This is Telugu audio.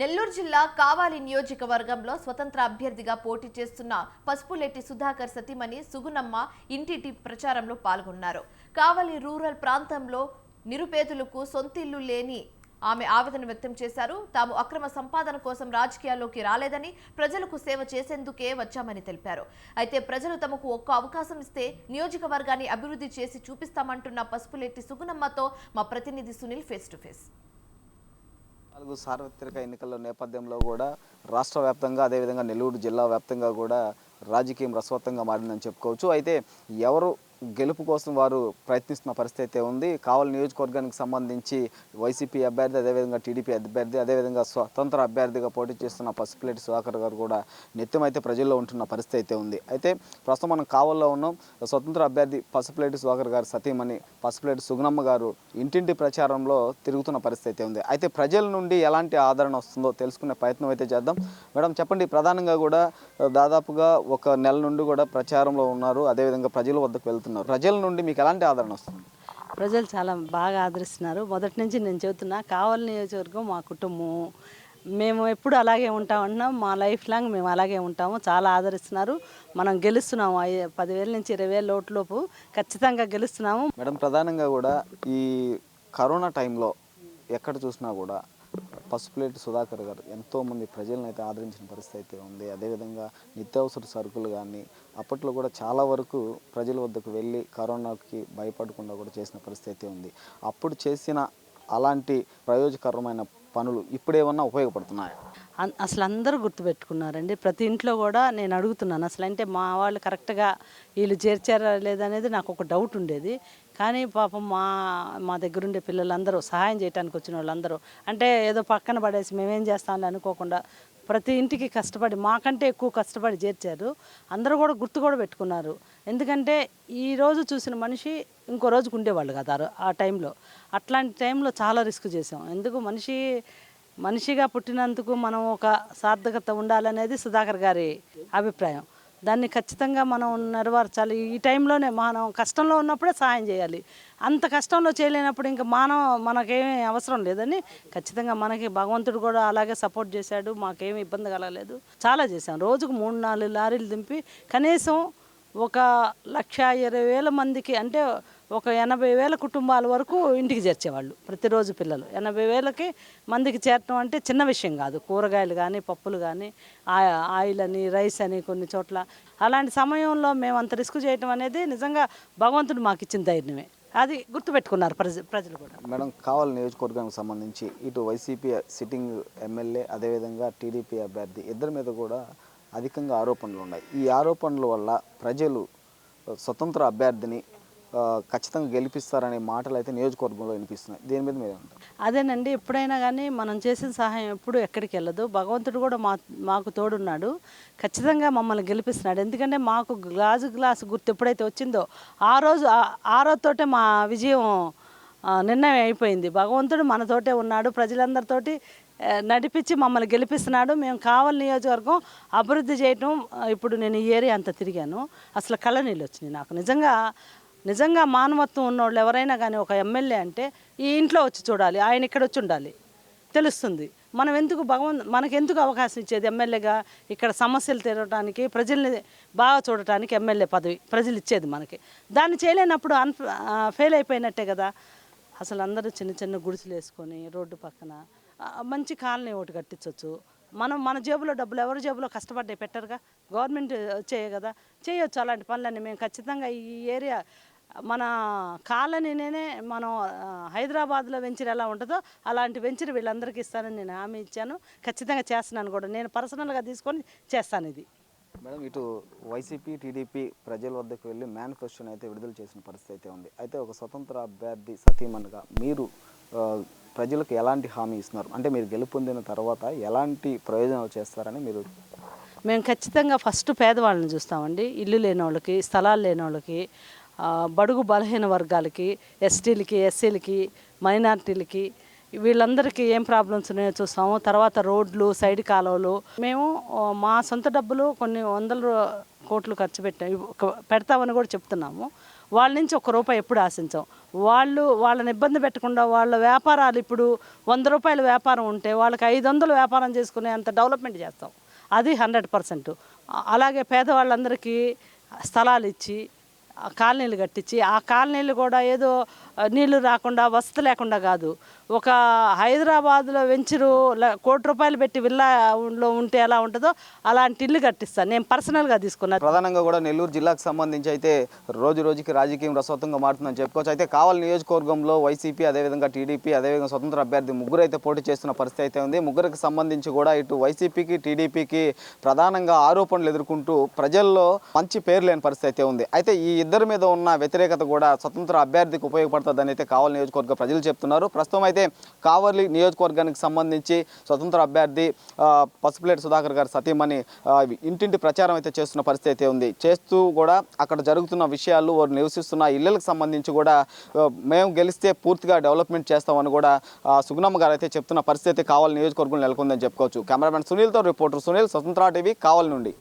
నెల్లూరు జిల్లా కావాలి నియోజకవర్గంలో స్వతంత్ర అభ్యర్థిగా పోటీ చేస్తున్న పసుపులెట్టి సుధాకర్ సతీమణి సుగుణమ్మ ఇంటింటి ప్రచారంలో పాల్గొన్నారు. కావలి రూరల్ ప్రాంతంలో నిరుపేదలకు సొంతిల్లు లేని ఆమె ఆవేదన వ్యక్తం చేశారు. తాము అక్రమ సంపాదన కోసం రాజకీయాల్లోకి రాలేదని ప్రజలకు సేవ చేసేందుకే వచ్చామని తెలిపారు. అయితే ప్రజలు తమకు ఒక్క అవకాశం ఇస్తే నియోజకవర్గాన్ని అభివృద్ధి చేసి చూపిస్తామంటున్న పసుపులెట్టి సుగుణమ్మతో మా ప్రతినిధి సునీల్ ఫేస్ టు ఫేస్ నాలుగు సార్వత్రిక ఎన్నికల నేపథ్యంలో కూడా రాష్ట్ర వ్యాప్తంగా అదేవిధంగా నెల్లూరు జిల్లా వ్యాప్తంగా కూడా రాజకీయం రసవత్తంగా మారిందని చెప్పుకోవచ్చు. అయితే ఎవరు గెలుపు కోసం వారు ప్రయత్నిస్తున్న పరిస్థితి అయితే ఉంది. కావలి నియోజకవర్గానికి సంబంధించి వైసీపీ అభ్యర్థి అదేవిధంగా టీడీపీ అభ్యర్థి అదేవిధంగా స్వతంత్ర అభ్యర్థిగా పోటీ చేస్తున్న పసిపిలేటి సుధాకర్ గారు కూడా నిత్యం అయితే ప్రజల్లో ఉంటున్న పరిస్థితి అయితే ఉంది. అయితే ప్రస్తుతం మనం కావల్లో ఉన్నాం. స్వతంత్ర అభ్యర్థి పసిపిలేటి సుధాకర్ గారు సతీమణి పసిపిలేటి సుగుణమ్మ గారు ఇంటింటి ప్రచారంలో తిరుగుతున్న పరిస్థితి అయితే ఉంది. అయితే ప్రజల నుండి ఎలాంటి ఆదరణ వస్తుందో తెలుసుకునే ప్రయత్నం అయితే చేద్దాం. మేడం చెప్పండి ప్రధానంగా కూడా దాదాపుగా ఒక నెల నుండి కూడా ప్రచారంలో ఉన్నారు. అదేవిధంగా ప్రజల వద్దకు వెళ్తున్నారు. ప్రజల నుండి మీకు ఎలాంటి ఆదరణ వస్తుంది? ప్రజలు చాలా బాగా ఆదరిస్తున్నారు. మొదటి నుంచి నేను చెబుతున్నా కావలి నియోజకవర్గం మా కుటుంబం. మేము ఎప్పుడు అలాగే ఉంటామంటున్నాం మా లైఫ్ లాంగ్ మేము అలాగే ఉంటాము. చాలా ఆదరిస్తున్నారు. మనం గెలుస్తున్నాము. పదివేల నుంచి ఇరవై వేల లోటులోపు ఖచ్చితంగా గెలుస్తున్నాము. మేడం ప్రధానంగా కూడా ఈ కరోనా టైంలో ఎక్కడ చూసినా కూడా పసుపులేటి సుధాకర్ గారు ఎంతోమంది ప్రజలను అయితే ఆదరించిన పరిస్థితి అయితే ఉంది. అదేవిధంగా నిత్యావసర సరుకులు కానీ అప్పట్లో కూడా చాలా వరకు ప్రజల వద్దకు వెళ్ళి కరోనాకి భయపడకుండా కూడా చేసిన పరిస్థితి అయితే ఉంది. అప్పుడు చేసిన అలాంటి ప్రయోజకరమైన పనులు ఇప్పుడేమన్నా ఉపయోగపడుతున్నాయా? అసలు అందరూ గుర్తుపెట్టుకున్నారండి. ప్రతి ఇంట్లో కూడా నేను అడుగుతున్నాను. అసలు అంటే మా వాళ్ళు కరెక్ట్గా వీళ్ళు చేర్చారా లేదనేది నాకు ఒక డౌట్ ఉండేది. కానీ పాపం మా మా దగ్గర ఉండే పిల్లలందరూ సహాయం చేయడానికి వచ్చిన వాళ్ళందరూ అంటే ఏదో పక్కన పడేసి మేమేం చేస్తామని అనుకోకుండా ప్రతి ఇంటికి కష్టపడి మాకంటే ఎక్కువ కష్టపడి చేర్చారు. అందరూ కూడా గుర్తు కూడా పెట్టుకున్నారు. ఎందుకంటే ఈ రోజు చూసిన మనిషి ఇంకో రోజుకు ఉండేవాళ్ళు కదా ఆ ఆ టైంలో. అట్లాంటి టైంలో చాలా రిస్క్ చేసాం. ఎందుకు మనిషి మనిషిగా పుట్టినందుకు మనం ఒక సార్థకత ఉండాలనేది సుధాకర్ గారి అభిప్రాయం. దాన్ని ఖచ్చితంగా మనం నెరవేర్చాలి. ఈ టైంలోనే మనం కష్టంలో ఉన్నప్పుడే సహాయం చేయాలి. అంత కష్టంలో చేయలేనప్పుడు ఇంకా మానవ మనకేమీ అవసరం లేదని ఖచ్చితంగా మనకి భగవంతుడు కూడా అలాగే సపోర్ట్ చేశాడు. మాకేమి ఇబ్బంది కలగలేదు. చాలా చేశాం. రోజుకు మూడు నాలుగు లారీలు దింపి కనీసం ఒక లక్ష ఇరవై వేల మందికి అంటే ఒక ఎనభై వేల కుటుంబాల వరకు ఇంటికి చేర్చేవాళ్ళు ప్రతిరోజు పిల్లలు. ఎనభై వేలకి మందికి చేరటం అంటే చిన్న విషయం కాదు. కూరగాయలు కానీ పప్పులు కానీ ఆయిల్ అని రైస్ అని కొన్ని చోట్ల. అలాంటి సమయంలో మేము అంత రిస్క్ చేయటం అనేది నిజంగా భగవంతుడు మాకు ఇచ్చిన ధైర్యమే. అది గుర్తుపెట్టుకున్నారు ప్రజ ప్రజలు కూడా. మేడం కావలి నియోజకవర్గానికి సంబంధించి ఇటు వైసీపీ సిట్టింగ్ ఎమ్మెల్యే అదేవిధంగా టీడీపీ అభ్యర్థి ఇద్దరి మీద కూడా అధికంగా ఆరోపణలు ఉన్నాయి. ఈ ఆరోపణల వల్ల ప్రజలు స్వతంత్ర అభ్యర్థిని ఖచ్చితంగా గెలిపిస్తారనే మాటలు అయితే నియోజకవర్గంలో వినిపిస్తున్నాయి. దీని మీద మీరు అదేనండి. ఎప్పుడైనా కానీ మనం చేసిన సహాయం ఎప్పుడు ఎక్కడికి వెళ్ళదు. భగవంతుడు కూడా మా మాకు తోడున్నాడు. ఖచ్చితంగా మమ్మల్ని గెలిపిస్తున్నాడు. ఎందుకంటే మాకు గ్లాసు గ్లాసు గుర్తు ఎప్పుడైతే వచ్చిందో ఆ రోజు ఆ- రోజుతోటే మా విజయం నిర్ణయం అయిపోయింది. భగవంతుడు మనతోటే ఉన్నాడు. ప్రజలందరితోటి నడిపించి మమ్మల్ని గెలిపిస్తున్నాడు. మేము కావాలి నియోజకవర్గం అభివృద్ధి చేయటం ఇప్పుడు నేను ఈ ఏరియా అంతా తిరిగాను. అసలు కళ్ళ నీళ్ళు వచ్చినాయి నాకు. నిజంగా నిజంగా మానవత్వం ఉన్నోళ్ళు ఎవరైనా కానీ ఒక ఎమ్మెల్యే అంటే ఈ ఇంట్లో వచ్చి చూడాలి ఆయన ఇక్కడ వచ్చి ఉండాలి. తెలుస్తుంది. మనం ఎందుకు భగవన్ మనకెందుకు అవకాశం ఇచ్చేది ఎమ్మెల్యేగా? ఇక్కడ సమస్యలు తీరడానికి ప్రజల్ని బాగా చూడటానికి ఎమ్మెల్యే పదవి ప్రజలు ఇచ్చేది మనకి. దాన్ని చేయలేనప్పుడు అన్ ఫెయిల్ అయిపోయినట్టే కదా. అసలు అందరూ చిన్న చిన్న గుడిసెలు వేసుకొని రోడ్డు పక్కన మంచి కాలనీ ఒకటి కట్టించవచ్చు మనం మన జేబులో డబ్బులు ఎవరి జేబులో కష్టపడ్డాయి పెట్టరుగా? గవర్నమెంట్ చేయ కదా? చేయొచ్చు అలాంటి పనులన్నీ. మేము ఖచ్చితంగా ఈ ఏరియా మన కాలనీనే మనం హైదరాబాద్లో వెంచర్ ఎలా ఉంటుందో అలాంటి వెంచర్ వీళ్ళందరికీ ఇస్తానని నేను హామీ ఇచ్చాను. ఖచ్చితంగా చేస్తున్నాను కూడా. నేను పర్సనల్గా తీసుకొని చేస్తాను ఇది. మేడం ఇటు వైసీపీ టీడీపీ ప్రజల వద్దకు వెళ్ళి మేనిఫెస్టోని అయితే విడుదల చేసిన పరిస్థితి అయితే ఉంది. అయితే ఒక స్వతంత్ర అభ్యర్థి సతీమణిగా మీరు ప్రజలకు ఎలాంటి హామీ ఇస్తున్నారు? అంటే మీరు గెలుపొందిన తర్వాత ఎలాంటి ప్రయోజనాలు చేస్తారని మీరు మేము ఖచ్చితంగా ఫస్ట్ పేదవాళ్ళని చూస్తామండి. ఇల్లు లేని వాళ్ళకి స్థలాలు లేని వాళ్ళకి బడుగు బలహీన వర్గాలకి ఎస్టీలకి ఎస్సీలకి మైనార్టీలకి వీళ్ళందరికీ ఏం ప్రాబ్లమ్స్ ఉన్నాయో చూస్తాము. తర్వాత రోడ్లు సైడ్ కాలువలు. మేము మా సొంత డబ్బులు కొన్ని వందల కోట్లు ఖర్చు పెట్టాము ఒక- పెడతామని కూడా చెప్తున్నాము. వాళ్ళ నుంచి ఒక్క రూపాయి ఎప్పుడు ఆశించాం. వాళ్ళు వాళ్ళని ఇబ్బంది పెట్టకుండా వాళ్ళ వ్యాపారాలు ఇప్పుడు వంద రూపాయల వ్యాపారం ఉంటే వాళ్ళకి ఐదు వందలు వ్యాపారం చేసుకునే అంత డెవలప్మెంట్ చేస్తాం. అది హండ్రెడ్ పర్సెంట్. అలాగే పేదవాళ్ళందరికీ స్థలాలు ఇచ్చి కాలనీలు కట్టించి ఆ కాలనీలు కూడా ఏదో నీళ్ళు రాకుండా వసతి లేకుండా కాదు. ఒక హైదరాబాద్లో వెంచరు ల- కోటి రూపాయలు పెట్టి విల్లాలో ఉంటే ఎలా ఉంటుందో అలాంటి ఇల్లు కట్టిస్తాను నేను పర్సనల్గా తీసుకున్నాను ప్రధానంగా కూడా నెల్లూరు జిల్లాకు సంబంధించి అయితే రోజు రోజుకి రాజకీయం రసవత్తంగా మారుతుందని చెప్పుకోవచ్చు. అయితే కావాలి నియోజకవర్గంలో వైసీపీ అదేవిధంగా టీడీపీ అదేవిధంగా స్వతంత్ర అభ్యర్థి ముగ్గురు అయితే పోటీ చేస్తున్న పరిస్థితి అయితే ఉంది. ముగ్గురికి సంబంధించి కూడా ఇటు వైసీపీకి టీడీపీకి ప్రధానంగా ఆరోపణలు ఎదుర్కొంటూ ప్రజల్లో మంచి పేరు లేని పరిస్థితి అయితే ఉంది. అయితే ఈ ఇద్దరి మీద ఉన్న వ్యతిరేకత కూడా స్వతంత్ర అభ్యర్థికి ఉపయోగపడుతుందని అయితే కావలి నియోజకవర్గ ప్రజలు చెప్తున్నారు. ప్రస్తుతం అయితే కావలి నియోజకవర్గానికి సంబంధించి స్వతంత్ర అభ్యర్థి పసుపులేటి సుధాకర్ గారి సతీమణి ఇంటింటి ప్రచారం అయితే చేస్తున్న పరిస్థితి అయితే ఉంది. చేస్తూ కూడా అక్కడ జరుగుతున్న విషయాలు వారు నివసిస్తున్న ఇళ్ళకు సంబంధించి కూడా మేము గెలిస్తే పూర్తిగా డెవలప్మెంట్ చేస్తామని కూడా సుగుణమ్మ గారు అయితే చెప్తున్న పరిస్థితి కావాలి నియోజకవర్గం నెలకొందని చెప్పుకోవచ్చు. కెమెరామెన్ సునీల్తో రిపోర్టర్ సునీల్ స్వతంత్ర టీవీ కావాలి నుండి.